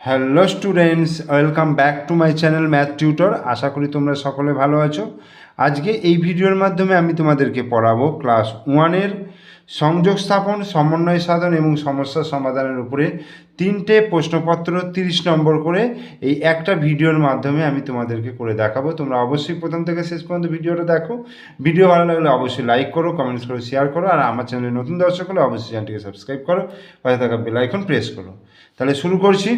Hello students welcome back to my channel math tutor আশা করি তোমরা সকলে ভালো আছো। আজকে এই ভিডিওর মাধ্যমে আমি তোমাদেরকে পড়াবো ক্লাস ওয়ানের সংযোগ স্থাপন, সমন্বয় সাধন এবং সমস্যা সমাধানের উপরে তিনটে প্রশ্নপত্র তিরিশ নম্বর করে এই একটা ভিডিওর মাধ্যমে আমি তোমাদেরকে করে দেখাবো। তোমরা অবশ্যই প্রথম থেকে শেষ পর্যন্ত ভিডিওটা দেখো। ভিডিও ভালো লাগলে অবশ্যই লাইক করো কমেন্টস করো শেয়ার করো আর আমার চ্যানেলে নতুন দর্শক হলে অবশ্যই চ্যানেলটিকে সাবস্ক্রাইব করো। পাশে থাকা বেল আইকন প্রেস করো। তাহলে শুরু করছি।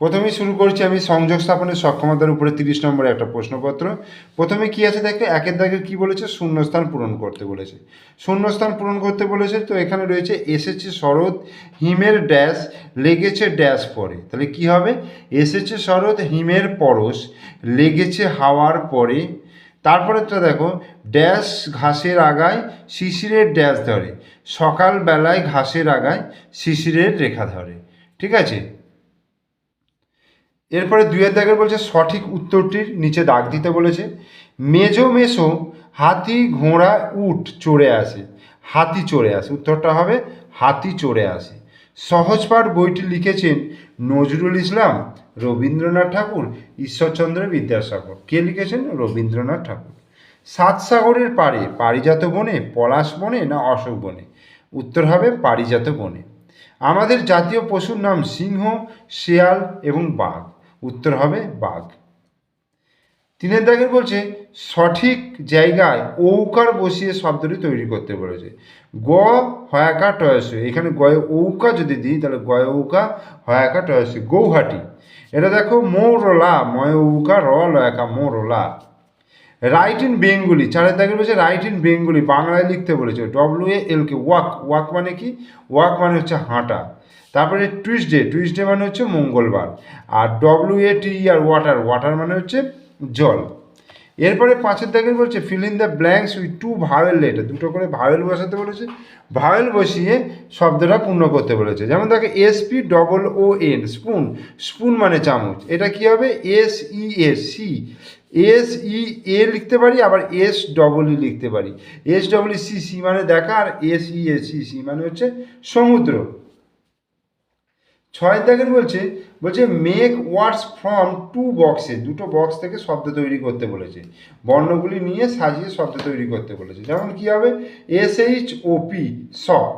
প্রথমেই শুরু করছি আমি সংযোগ স্থাপনের সক্ষমতার উপরে তিরিশ নম্বরে একটা প্রশ্নপত্র। প্রথমে কি আছে দেখো একের দাগে কি বলেছে? শূন্যস্থান পূরণ করতে বলেছে। শূন্যস্থান পূরণ করতে বলেছে, তো এখানে রয়েছে এসেছে শরৎ, হিমের ড্যাশ, লেগেছে ড্যাশ পরে। তাহলে কি হবে? এসেছে শরৎ, হিমের পরশ, লেগেছে হাওয়ার পরে। তারপরেটা দেখো, ড্যাশ ঘাসের আগায়, শিশিরের ড্যাশ ধরে। সকালবেলায় ঘাসের আগায়, শিশিরের রেখা ধরে। ঠিক আছে? এরপরে দুইয়ের দাগের বলছে, সঠিক উত্তরটির নিচে দাগ দিতে বলেছে। মেজো মেশো হাতি, ঘোড়া, উট চড়ে আসে। হাতি চড়ে আসে। উত্তরটা হবে, হাতি চড়ে আসে। সহজপাঠ বইটি লিখেছেন নজরুল ইসলাম, রবীন্দ্রনাথ ঠাকুর, ঈশ্বরচন্দ্র বিদ্যাসাগর। কে লিখেছেন? রবীন্দ্রনাথ ঠাকুর। সাত সাগরের পাড়ে, পারিজাত বনে, পলাশ বনে না অশোক বনে? উত্তর হবে, পারিজাত বনে। আমাদের জাতীয় পশুর নাম সিংহ, শেয়াল এবং বাঘ। উত্তর হবে বাঘ। তিনের দাগের বলছে, সঠিক জায়গায় ঔকার বসিয়ে শব্দটি তৈরি করতে বলেছে। গ হয়াকা টয়স। এখানে গয়ে ঔকা যদি দিই, তাহলে গয় ঔকা, হয়াকা টয়স। গৌহাটি। এটা দেখো মৌরলা ময় ঔকা, র লয়াকা মৌরলা রাইট ইন বেঙ্গলি। চারের দাগের বলছে, রাইট ইন বেঙ্গলি। বাংলায় লিখতে বলেছে W A L K walk. Walk মানে কি? ওয়াক মানে হচ্ছে হাঁটা। তারপরে টুইসডে টুইসডে মানে হচ্ছে মঙ্গলবার, আর W A T R water water মানে হচ্ছে জল। এরপরে পাঁচের দাগের বলছে fill in the blanks with two vowel letter দুটো করে ভাওয়েল বসাতে বলেছে ভাওয়েল বসিয়ে শব্দটা পূর্ণ করতে বলেছে। যেমন দেখো S P double O N spoon spoon মানে চামচ, এটা কি হবে? S E S C S E A লিখতে পারি, আবার এস ডবল ই লিখতে পারি। এস ডবল সি সি মানে দেখা, আর S E S sea sea মানে হচ্ছে সমুদ্র। ছয় দাগের বলছে বলছে মেক ওয়ার্ডস ফ্রম টু বক্সে দুটো বক্স থেকে শব্দ তৈরি করতে বলেছে। বর্ণগুলি নিয়ে সাজিয়ে শব্দ তৈরি করতে বলেছে। যেমন কি হবে? S H O P shop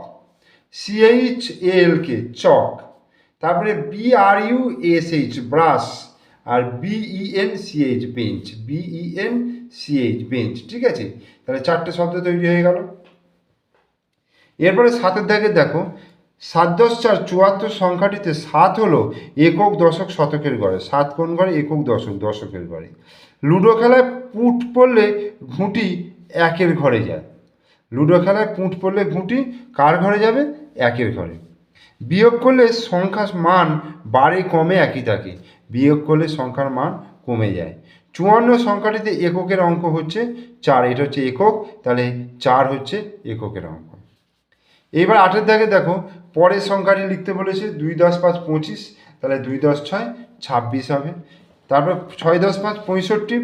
C H L K chalk. তারপরে B R U S H brush আর B E N C H bench B E N C H bench ঠিক আছে? তাহলে চারটে শব্দ তৈরি হয়ে গেল। এরপরে সাতের দাগে দেখো সাত দশ চার চুয়াত্তর সংখ্যাটিতে সাত হলো একক দশক শতকের ঘরে সাত কোন ঘরে একক দশক, দশকের ঘরে লুডো খেলায় পুট পড়লে ঘুঁটি একের ঘরে যায়। লুডো খেলায় পুঁট পড়লে ঘুঁটি কার ঘরে যাবে? একের ঘরে। বিয়োগ করলে সংখ্যার মান বাড়ে কমে একই থাকে। বিয়োগ করলে সংখ্যার মান কমে যায়। চুয়ান্ন সংখ্যাটিতে এককের অঙ্ক হচ্ছে চার। এটা হচ্ছে একক, তাহলে চার হচ্ছে এককের অঙ্ক। এবার আটের দাগে দেখো, পরের সংখ্যাটি লিখতে বলেছে দুই দশ পাঁচ পঁচিশ, তাহলে দুই দশ ছয়, ছাব্বিশ হবে। তারপর ছয় দশ পাঁচ পঁয়ষট্টি,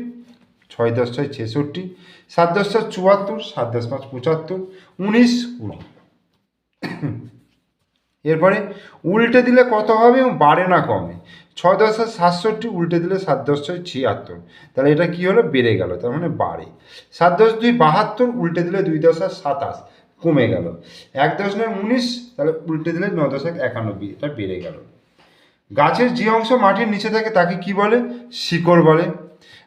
ছয় দশ ছয় ছেষট্টি, সাত দশ ছয় চুয়াত্তর, সাত দশ পাঁচ পঁচাত্তর, উনিশ কুড়ি। এরপরে উল্টে দিলে কত হবে এবং বাড়ে না কমে? ছয় দশ ছয় সাতষট্টি, উল্টে দিলে সাত দশ ছয় ছিয়াত্তর। তাহলে এটা কী হলো? বেড়ে গেল, তার মানে বাড়ে। সাত দশ দুই বাহাত্তর, উল্টে দিলে দুই দশ আর সাতাশ। কমে গেল। এক দশ নয় উনিশ, তাহলে উল্টে দিলে ন দশ এক একানব্বই, এটা বেড়ে গেল। গাছের যে অংশ মাটির নিচে থাকে তাকে কি বলে? শিকড় বলে।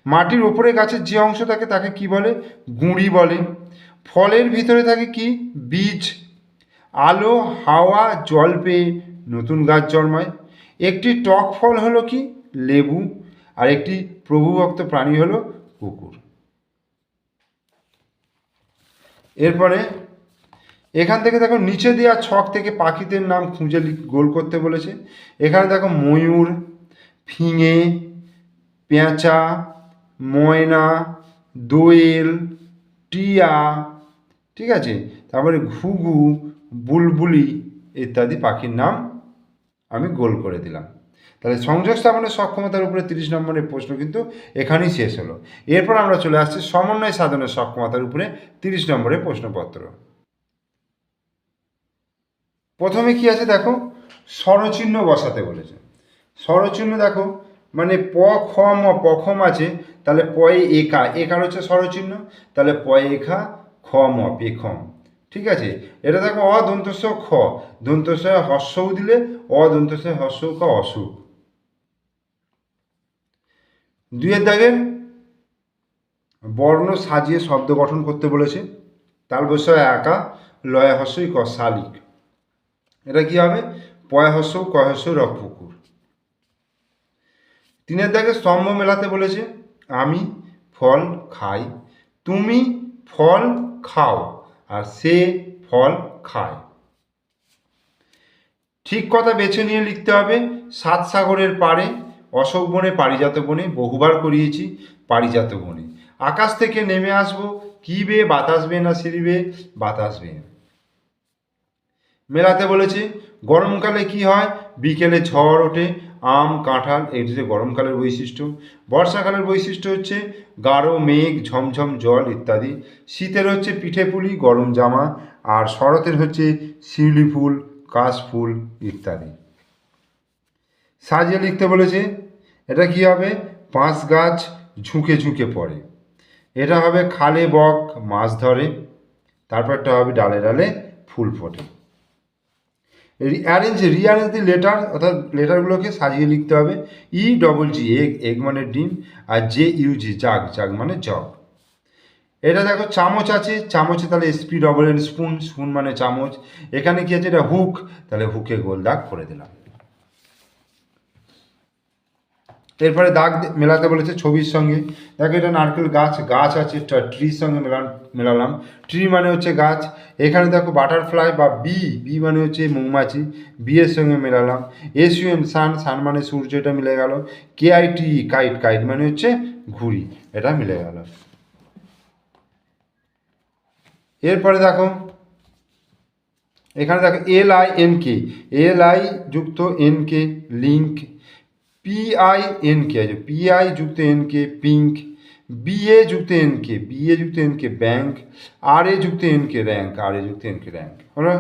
মাটির ওপরে গাছের যে অংশ থাকে তাকে কি বলে? গুঁড়ি বলে। ফলের ভিতরে থাকে কি? বীজ। আলো, হাওয়া, জল পেয়ে নতুন গাছ জন্মায়। একটি টক ফল হলো কি? লেবু। আর একটি প্রভুভক্ত প্রাণী হলো কুকুর। এরপরে এখান থেকে দেখো নিচে দেওয়া ছক থেকে পাখিদের নাম খুঁজে গোল করতে বলেছে। এখানে দেখো ময়ূর, ফিঙে, পেঁচা, ময়না, দোয়েল, টিয়া, ঠিক আছে? তারপরে ঘুঘু, বুলবুলি ইত্যাদি পাখির নাম আমি গোল করে দিলাম। তাহলে সংযোগ স্থাপনের সক্ষমতার উপরে তিরিশ নম্বরের প্রশ্ন কিন্তু এখানেই শেষ হলো। এরপর আমরা চলে আসছি সমন্বয় সাধনের সক্ষমতার উপরে তিরিশ নম্বরের প্রশ্নপত্র। প্রথমে কি আছে দেখো? স্বরচিহ্ন বসাতে বলেছে। স্বরচিহ্ন দেখো মানে প, খ, ম পখম আছে, তাহলে পয়ে একা একার হচ্ছে স্বরচিহ্ন? তাহলে পয়ে এখা খ ম পেখম ঠিক আছে? এটা দেখো, অ খ। দন্তস্ব হস্যও দিলে, অ দন্তস্ব হস্য ক, অসুখ। দুইয়ের দাগের বর্ণ সাজিয়ে শব্দ গঠন করতে বলেছে। তাল বসয় একা, লয় হস্যই ক, শালিক। এটা কি হবে? পয় হস্য ক হস্য রক পুকুর তিনের দাগে স্তম্ভ মেলাতে বলেছে, আমি ফল খাই, তুমি ফল খাও, আর সে ফল খায়। ঠিক কথা বেছে নিয়ে লিখতে হবে, সাত সাগরের পাড়ে, অশোক বনে, পারিজাত বনে, বহুবার করিয়েছি পারিজাত বনে। আকাশ থেকে নেমে আসব, কি বে, বাতাস বে না সিঁড়িবে বাতাস বে মেলাতে বলেছে, গরমকালে কি হয়? বিকেলে ঝড় ওঠে, আম, কাঁঠাল, এই হচ্ছে গরমকালের বৈশিষ্ট্য। বর্ষাকালের বৈশিষ্ট্য হচ্ছে গাঢ় মেঘ, ঝমঝম জল ইত্যাদি। শীতের হচ্ছে পিঠে পুলি, গরম জামা, আর শরতের হচ্ছে শিউলি ফুল, কাশ ফুল ইত্যাদি। সাজিয়ে লিখতে বলেছে, এটা কি হবে? বাঁশ গাছ ঝুঁকে ঝুঁকে পড়ে। এটা হবে খালে বক, মাছ ধরে। তারপরটা হবে ডালে ডালে ফুল ফোটে। অ্যারেঞ্জ রিঅ্যারেঞ্জ দি লেটার অর্থাৎ লেটারগুলোকে সাজিয়ে লিখতে হবে। E double G egg egg মানে ডিম, আর জে ইউ জি জাগ জাগ মানে জগ। এটা দেখো চামচ আছে, চামচে তাহলে S P double N spoon spoon মানে চামচ। এখানে কি আছে? এটা হুক তাহলে হুকে গোল দাগ করে দিলাম। এরপরে দাগ মেলাতে বলেছে ছবির সঙ্গে। দেখো এটা নারকেল গাছ গাছ আছে ট্রির সঙ্গে মেলান মেলালাম। ট্রি মানে হচ্ছে গাছ। এখানে দেখো বাটারফ্লাই বা বি বি মানে হচ্ছে মৌমাছি। বি এর সঙ্গে মেলালাম। এস ইউ সান সান মানে সূর্য, এটা মিলে গেল। K I T kite kite মানে হচ্ছে ঘুড়ি, এটা মিলে গেল। এরপরে দেখো, এখানে দেখো L I N K L I যুক্ত N K link P N K আছে পি আই যুক্ত N K pink B A যুক্ত এন কে বি এ যুক্ত N K bank R A যুক্ত N K rank R A যুক্ত N কে rank হলো,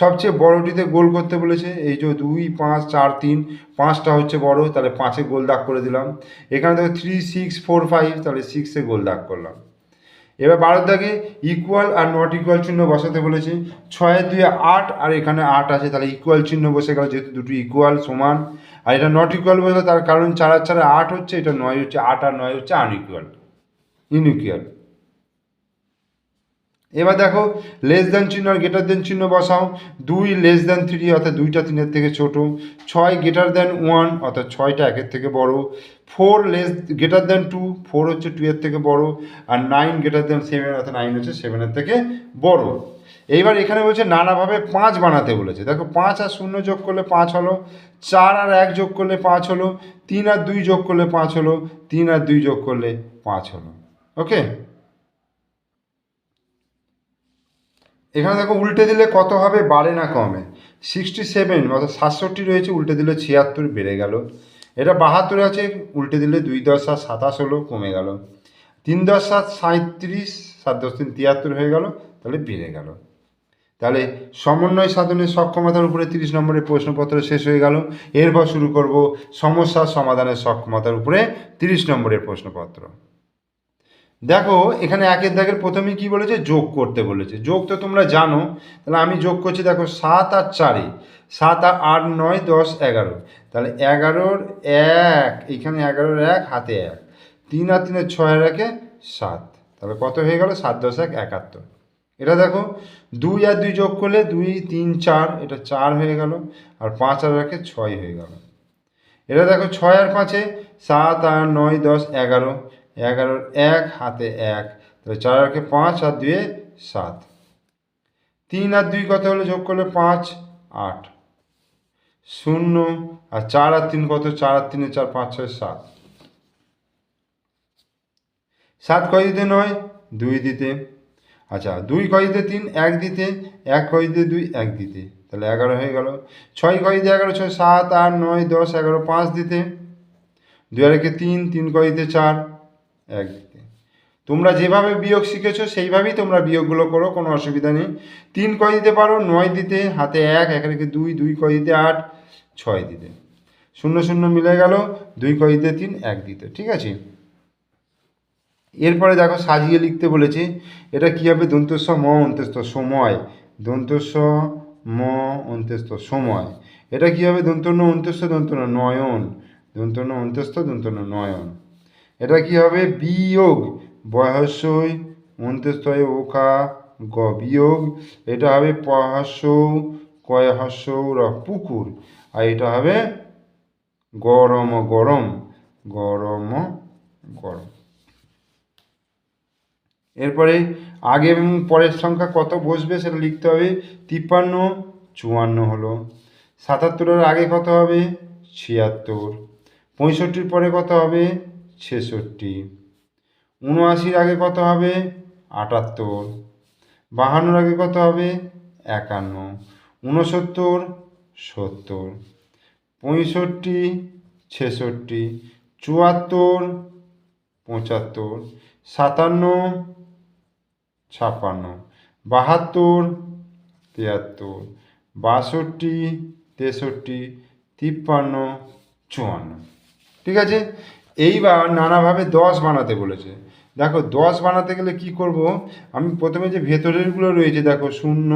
সবচেয়ে বড়টিতে গোল করতে বলেছে, এই যে দুই, পাঁচ, চার, তিন, পাঁচটা হচ্ছে বড়, তাহলে পাঁচে গোল দাগ করে দিলাম। এখানে দেখো থ্রি সিক্স ফোর ফাইভ তাহলে সিক্সে গোল দাগ করলাম। এবার বারোর দাগে ইকুয়াল আর নট ইকুয়াল চিহ্ন বসাতে বলেছে। ছয়ের দুই আট, আর এখানে আট আছে, তাহলে ইকুয়াল চিহ্ন বসে গেল, যেহেতু দুটো ইকুয়াল সমান। আর এটা নট ইকুয়াল বসে, তার কারণ চার আর চারে আট হচ্ছে, এটা নয় হচ্ছে আট আর নয় হচ্ছে আনইকুয়াল ইনইকুয়াল এবার দেখো লেস দ্যান চিহ্ন আর গেটার দেন চিহ্ন বসাও। দুই লেস দ্যান থ্রি অর্থাৎ দুইটা তিনের থেকে ছোট। ছয় গেটার দ্যান ওয়ান অর্থাৎ ছয়টা একের থেকে বড়। Four less greater than two four হচ্ছে টু এর থেকে বড়। আর নাইন গেটার দ্যান সেভেন অর্থাৎ নাইন হচ্ছে সেভেনের থেকে বড়। এইবার এখানে বলছে নানাভাবে পাঁচ বানাতে বলেছে। দেখো, পাঁচ আর শূন্য যোগ করলে পাঁচ হলো। চার আর এক যোগ করলে পাঁচ হলো। তিন আর দুই যোগ করলে পাঁচ হলো। তিন আর দুই যোগ করলে পাঁচ হলো। ওকে এখানে দেখো উল্টে দিলে কত হবে? বাড়ে না কমে। সিক্সটি সেভেন অর্থাৎ সাতষট্টি রয়েছে, উল্টে দিলে ছিয়াত্তর বেড়ে গেল। এটা বাহাত্তর আছে, উল্টে দিলে দুই দশ সাত, সাতাশ হলো, কমে গেল। তিন দশ সাত সাঁত্রিশ সাত দশ তিন, তিয়াত্তর হয়ে গেল, তাহলে বেড়ে গেল। তাহলে সমন্বয় সাধনের সক্ষমতার উপরে তিরিশ নম্বরের প্রশ্নপত্র শেষ হয়ে গেল। এরপর শুরু করব সমস্যার সমাধানের সক্ষমতার উপরে তিরিশ নম্বরের প্রশ্নপত্র। দেখো, এখানে একের দাগের প্রথমে কি বলেছে? যোগ করতে বলেছে। যোগ তো তোমরা জানো, তাহলে আমি যোগ করছি দেখো, সাত আর চারে। সাত আর আট, নয়, দশ, এগারো। তাহলে এগারোর এক, এখানে এগারোর এক, হাতে এক। তিন আর তিনের ছয় একে সাত। তাহলে কত হয়ে গেল? সাত, দশ, এক, একাত্তর। এটা দেখো, দুই আর দুই যোগ করলে দুই, তিন, চার, এটা চার হয়ে গেল, আর পাঁচ আর একে ছয় হয়ে গেল। এটা দেখো, ছয় আর পাঁচে সাত আর নয়, দশ, এগারো। এগারোর এক হাতে এক, তাহলে চার আরকে পাঁচ আর দুয়ে সাত। তিন আর দুই কত হলো? যোগ করলে পাঁচ, আট। শূন্য আর চার আর তিন কত? চার আর তিনে চার, পাঁচ, ছয়, সাত। সাত কয় দিতে নয়? দুই দিতে। আচ্ছা দুই কয় দিতে তিন, এক দিতে, এক কয় দিতে দুই, এক দিতে। তাহলে এগারো হয়ে গেল। ছয় কয় দিতে এগারো, ছয়, সাত, আট, নয়, দশ, এগারো, পাঁচ দিতে। আর একে তিন তিন কয় দিতে চার। এক দিতে তোমরা যেভাবে বিয়োগ শিখেছো, সেইভাবেই তোমরা বিয়োগগুলো করো, কোনো অসুবিধা নেই। তিন কয় দিতে পারো? নয় দিতে। হাতে এক এক কি দুই দুই কয় দিতে আট, ছয় দিতে। শূন্য শূন্য মিলে গেল। দুই কয় দিতে তিন, এক দিতে। ঠিক আছে? এরপরে দেখো, সাজিয়ে লিখতে বলেছে, এটা কী হবে? দন্তস্ব ম অন্ত্যস্ত সময়। দন্তস্ব ম অন্ত্যস্ত সময়। এটা কী হবে? দন্তন্য অন্ত্যস্ত দন্তন্য নয়ন। দন্তন্য অন্ত্যস্ত দন্তন্য নয়ন। এটা কি হবে? বিয়োগ। বয়সই অন্ত্যস্তয় ওকা গ। বিয়োগ। এটা হবে পহাস্য কয় র। পুকুর। আর এটা হবে গরম গরম। গরম গরম। এরপরে আগে এবং পরের সংখ্যা কত বসবে সেটা লিখতে হবে। তিপ্পান্ন, চুয়ান্ন হলো। সাতাত্তরের আগে কত হবে? ছিয়াত্তর। পঁয়ষট্টির পরে কত হবে? ছেষট্টি। উনআশির আগে কত হবে? আটাত্তর। বাহান্নর আগে কত হবে? একান্ন। ঊনসত্তর, সত্তর। পঁয়ষট্টি, ছেষট্টি। চুয়াত্তর, পঁচাত্তর। সাতান্ন, ছাপ্পান্ন। বাহাত্তর, তিয়াত্তর। বাষট্টি, তেষট্টি, তিপ্পান্ন, চুয়ান্ন। ঠিক আছে? এইবার নানাভাবে দশ বানাতে বলেছে। দেখো, দশ বানাতে গেলে কি করব? আমি প্রথমে যে ভেতরেরগুলো রয়েছে, দেখো, শূন্য,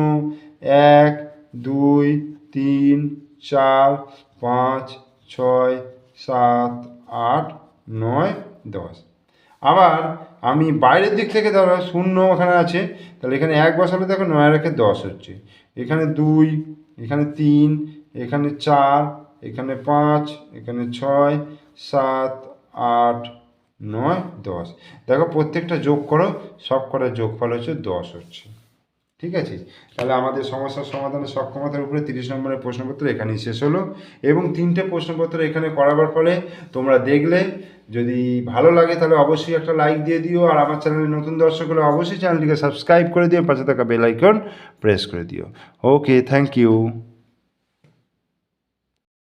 এক, দুই, তিন, চার, পাঁচ, ছয়, সাত, আট, নয়, দশ। আবার আমি বাইরের দিক থেকে ধরো, শূন্য ওখানে আছে, তাহলে এখানে এক বসালে দেখো, নয় রেখে দশ হচ্ছে। এখানে দুই, এখানে তিন, এখানে চার, এখানে পাঁচ, এখানে ছয়, সাত আট, নয়, দশ। দেখো প্রত্যেকটা যোগ করো, সব কটার যোগফল হচ্ছে দশ হচ্ছে। ঠিক আছে? তাহলে আমাদের সমস্যার সমাধানের সক্ষমতার উপরে তিরিশ নম্বরের প্রশ্নপত্র এখানেই শেষ হলো। এবং তিনটে প্রশ্নপত্র এখানে করাবার ফলে তোমরা দেখলে, যদি ভালো লাগে তাহলে অবশ্যই একটা লাইক দিয়ে দিও, আর আমার চ্যানেলে নতুন দর্শক হলে অবশ্যই চ্যানেলটিকে সাবস্ক্রাইব করে দিও, পাশে থাকা বেল আইকন প্রেস করে দিও। Okay, thank you.